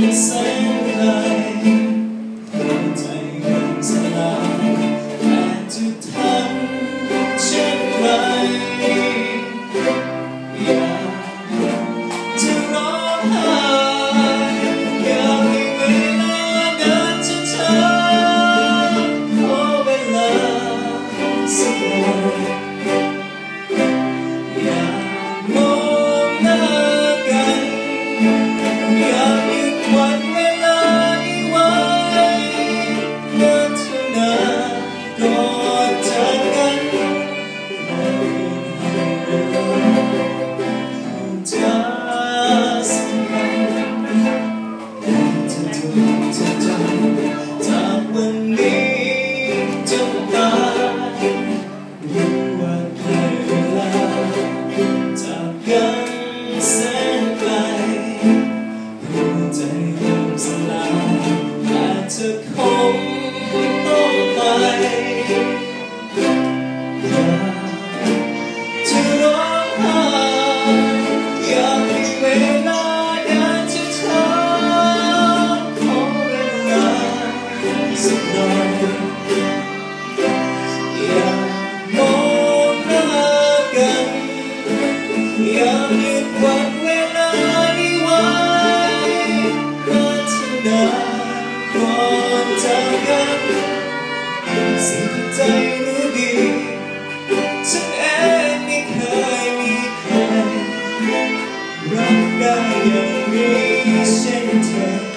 กัน สักหน่อยอย่ามองหน้ากันอย่าลืมวามเวลานี้ไว้พัฒนาก่อนจากกันสิ่งที่ใจรู้ดีฉันเองไม่เคยมีใครรักได้อย่างนี้เช่นเธอ